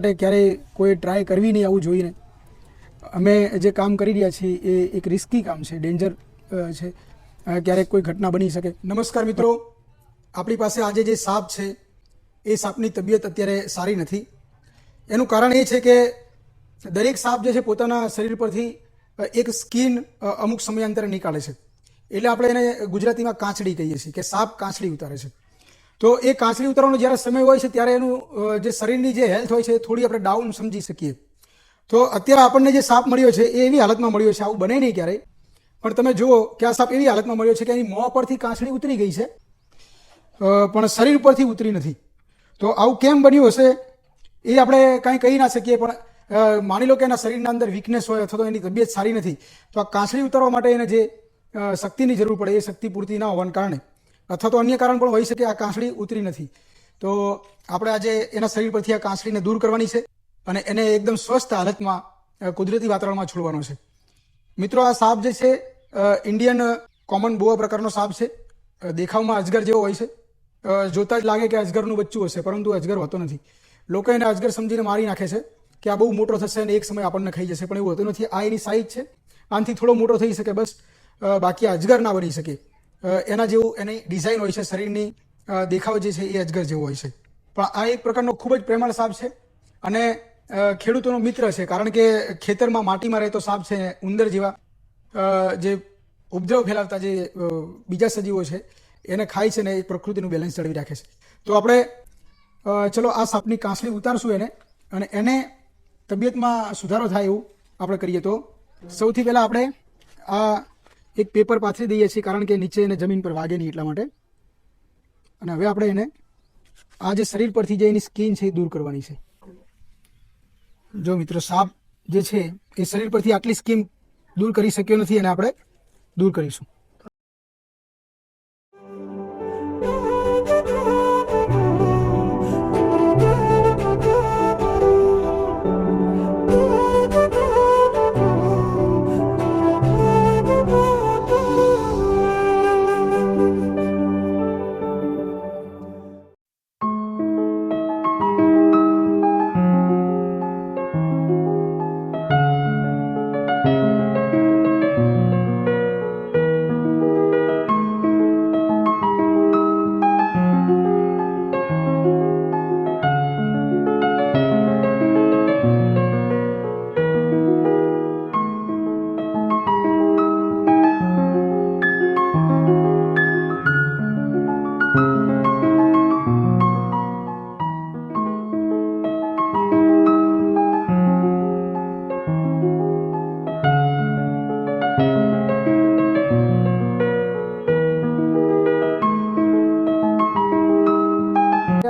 માટે ક્યારેય કોઈ ટ્રાય કરવી નહીં આવું જોઈને. અમે જે કામ કરી રહ્યા છીએ એ એક રિસ્કી કામ છે ડેન્જર છે. ક્યારેક કોઈ ઘટના બની શકે. નમસ્કાર મિત્રો. આપણી પાસે આજે જે સાપ છે, એ સાપની તબિયત અત્યારે સારી નથી. એનું કારણ એ છે કે દરેક સાપ જે છે પોતાના શરીર પરથી એક સ્કીન અમુક સમયાંતરે નીકાળે છે. એટલે આપણે એને ગુજરાતીમાં કાંચડી કહીએ છીએ કે સાપ કાંચડી ઉતારે છે. તો એ કાંચડી ઉતારવાનો જ્યારે સમય હોય છે ત્યારે એનું જે શરીરની જે હેલ્થ હોય છે થોડી આપણે ડાઉન સમજી શકીએ. તો અત્યારે આપણને જે સાપ મળ્યો છે એ એવી હાલતમાં મળ્યો છે. આવું બને નહીં ક્યારેય. પણ તમે જુઓ કે આ સાપ એવી હાલતમાં મળ્યો છે કે એની મોં પરથી કાંચડી ઉતરી ગઈ છે. પણ શરીર પરથી ઉતરી નથી. તો આવું કેમ બન્યું હશે એ આપણે કાંઈ કહી ના શકીએ, પણ માની લો કે એના શરીરના અંદર વીકનેસ હોય અથવા તો એની તબિયત સારી નથી, તો આ કાંસળી ઉતારવા માટે એને જે શક્તિની જરૂર પડે, એ શક્તિ પૂરતી ના હોવાને કારણે. અથવા તો અન્ય કારણ પણ હોઈ શકે આ કાંસળી ઉતરી નથી. તો આપણે આજે એના શરીર પરથી આ કાંસળીને દૂર કરવાની છે અને એને એકદમ સ્વસ્થ હાલતમાં કુદરતી વાતાવરણમાં છોડવાનો છે. મિત્રો, આ સાપ જે છે ઇન્ડિયન કોમન બોવા પ્રકારનો સાપ છે. દેખાવમાં અજગર જેવો હોય છે. જોતા જ લાગે કે અજગરનું બચ્ચું હશે, પરંતુ અજગર હોતો નથી. લોકો એને અજગર સમજીને મારી નાખે છે કે આ બહુ મોટો થશે અને એક સમય આપણને ખાઈ જશે, પણ એવું હોતું નથી. આ એની સાઈઝ છે. આનાથી થોડો મોટો થઈ શકે બસ. બાકી અજગર ના બની શકે. એના જેવું એની ડિઝાઇન હોય છે, શરીરની દેખાવ જે છે એ અજગર જેવો હોય છે. પણ આ એક પ્રકારનો ખૂબ જ પ્રેમાળ સાપ છે અને ખેડૂતોનો મિત્ર છે, કારણ કે ખેતરમાં માટીમાં રહેતો સાપ છે, ઉંદર જેવા જે ઉપદ્રવ ફેલાવતા જે બીજા સજીવો છે, એને ખાય છે ને એ પ્રકૃતિનું બેલેન્સ જળવી રાખે છે. તો આપણે ચલો આ સાપની કાંસળી ઉતારશું એને અને એને તબિયતમાં સુધારો થાય એવું આપણે કરીએ તો સૌથી પહેલાં આપણે આ એક પેપર પાથરી દઈએ છીએ કારણ કે નીચે એને જમીન પર વાગે નહીં એટલા માટે. અને હવે આપણે એને આ જે શરીર પરથી જે એની સ્કીન છે એ દૂર કરવાની છે. જો મિત્રો, સાપ જે છે એ શરીર પરથી આટલી સ્કીમ દૂર કરી શક્યો નથી, એને આપણે દૂર કરીશું.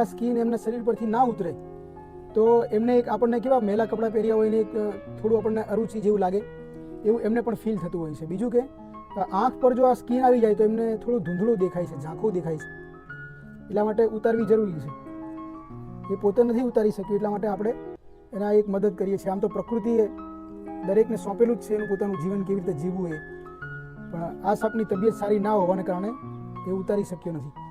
આ સ્કીન એમના શરીર પરથી ના ઉતરે, તો એમને એક આપણને કેવા મેલા કપડાં પહેર્યા હોય ને એક થોડું આપણને અરુચિ જેવું લાગે, એવું એમને પણ ફીલ થતું હોય છે. બીજું કે આંખ પર જો આ સ્કીન આવી જાય તો એમને થોડું ધૂંધળું દેખાય છે, ઝાંખું દેખાય છે. એટલા માટે ઉતારવી જરૂરી છે. એ પોતે નથી ઉતારી શક્યું, એટલા માટે આપણે એના એક મદદ કરીએ છીએ. આમ તો પ્રકૃતિએ દરેકને સોંપેલું જ છે એનું પોતાનું જીવન કેવી રીતે જીવવું એ. પણ આ સાપની તબિયત સારી ના હોવાને કારણે એ ઉતારી શક્યો નથી.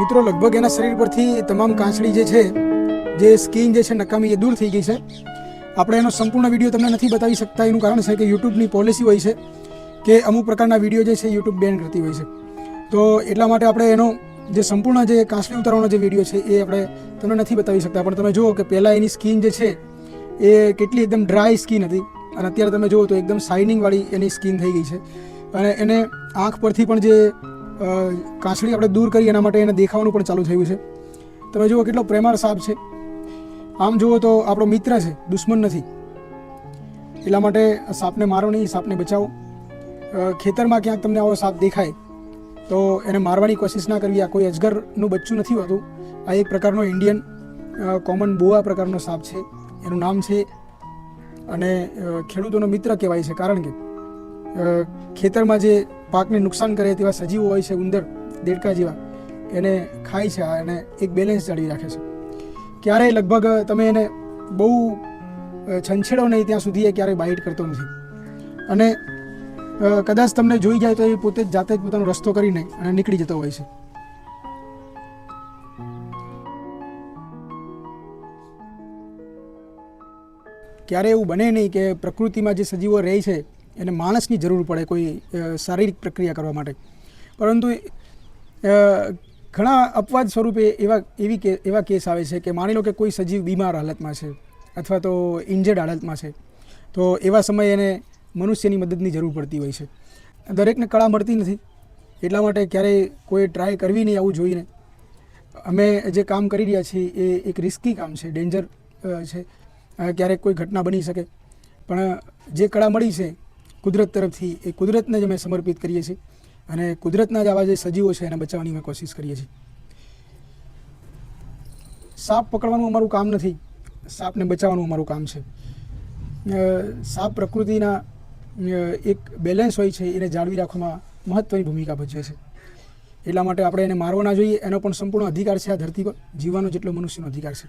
મિત્રો, લગભગ એના શરીર પરથી તમામ કાંસળી જે છે, જે સ્કીન જે છે, નકામી, એ દૂર થઈ ગઈ છે. આપણે એનો સંપૂર્ણ વીડિયો તમને નથી બતાવી શકતા. એનું કારણ છે કે યુટ્યુબની પોલિસી હોય છે કે અમુક પ્રકારના વીડિયો જે છે, યુટ્યુબ બેન કરતી હોય છે. તો એટલા માટે આપણે એનો જે સંપૂર્ણ જે કાંસળી ઉતારવાનો જે વીડિયો છે, એ આપણે તમને નથી બતાવી શકતા. પણ તમે જુઓ કે પહેલાં એની સ્કીન જે છે, એ કેટલી એકદમ ડ્રાય સ્કીન હતી. અને અત્યારે તમે જુઓ તો એકદમ શાઇનિંગવાળી એની સ્કીન થઈ ગઈ છે. અને એને આંખ પરથી પણ જે કાંસળી આપણે દૂર કરી એના માટે એને દેખાવાનું પણ ચાલુ થયું છે. તમે જુઓ કેટલો પ્રેમાળ સાપ છે. આમ જુઓ તો આપણો મિત્ર છે, દુશ્મન નથી. એટલા માટે સાપને મારો નહીં, સાપને બચાવો. ખેતરમાં ક્યાંક તમને આવો સાપ દેખાય, તો એને મારવાની કોશિશ ના કરવી. આ કોઈ અજગરનું બચ્ચું નથી હોતું. આ એક પ્રકારનો ઇન્ડિયન કોમન બોઆ પ્રકારનો સાપ છે. એનું નામ છે અને ખેડૂતોનો મિત્ર કહેવાય છે. કારણ કે ખેતરમાં જે પાકને નુકસાન કરે તેવા સજીવો હોય છે ઉંદર, દેડકા જેવા, એને ખાય છે અને એક બેલેન્સ જાળવી રાખે છે. ક્યારેય લગભગ તમે એને બહુ છંછેડો નહીં ત્યાં સુધી એ ક્યારેય બાઇટ કરતો નથી. અને કદાચ તમને જોઈ જાય તો એ પોતે જ જાતે જ પોતાનો રસ્તો કરીને અને નીકળી જતો હોય છે. ક્યારે એવું બને નહીં કે પ્રકૃતિમાં જે સજીવો રહે છે એને માણસની જરૂર પડે કોઈ શારીરિક પ્રક્રિયા કરવા માટે. પરંતુ ઘણા અપવાદ સ્વરૂપે એવા, એવી કે, એવા કેસ આવે છે કે માની લો કે કોઈ સજીવ બીમાર હાલતમાં છે અથવા તો ઇન્જર્ડ હાલતમાં છે, તો એવા સમયે એને મનુષ્યની મદદની જરૂર પડતી હોય છે. દરેકને કળા મળતી નથી. એટલા માટે ક્યારેય કોઈ ટ્રાય કરવી નહીં આવું જોઈને. અમે જે કામ કરી રહ્યા છીએ એ એક રિસ્કી કામ છે ડેન્જર છે. ક્યારેક કોઈ ઘટના બની શકે. પણ જે કળા મળી છે કુદરત તરફથી એ કુદરતને જ અમે સમર્પિત કરીએ છીએ અને કુદરતના જ આવા જે સજીવો છે એને બચાવવાની અમે કોશિશ કરીએ છીએ. સાપ પકડવાનું અમારું કામ નથી. સાપને બચાવવાનું અમારું કામ છે. સાપ પ્રકૃતિના એક બેલેન્સ હોય છે, એને જાળવી રાખવામાં મહત્ત્વની ભૂમિકા ભજવે છે. એટલા માટે આપણે એને મારવો ના જોઈએ, એનો પણ સંપૂર્ણ અધિકાર છે આ ધરતી પર જીવવાનો જેટલો મનુષ્યનો અધિકાર છે.